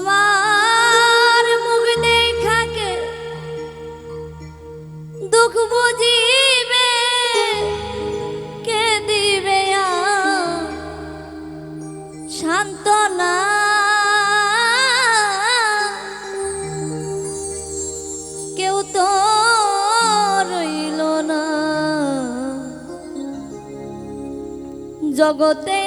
আমার মুখ দেখাকে দুঃখ বুঝিবে কে দিবে সান্ত্বনা? কেউ তো রইল না। জগতে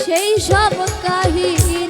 সেই সব কাহিনী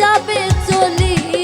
যাবে চলি।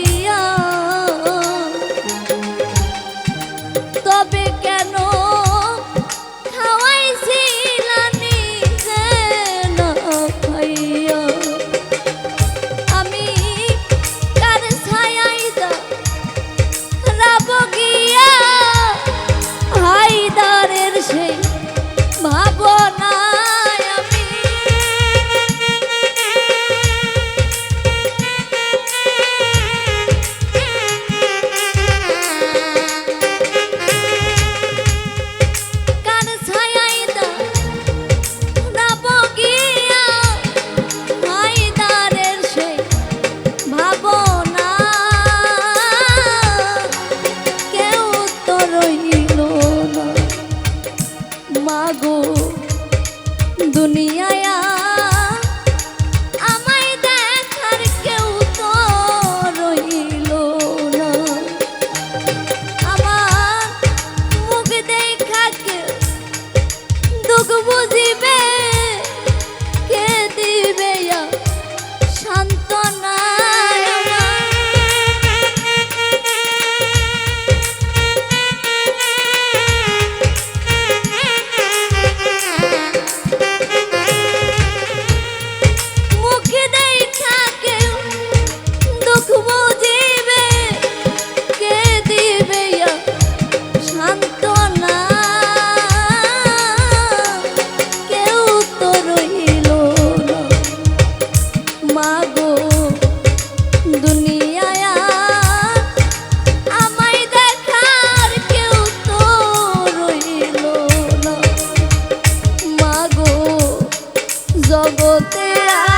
долго вот জগতে আ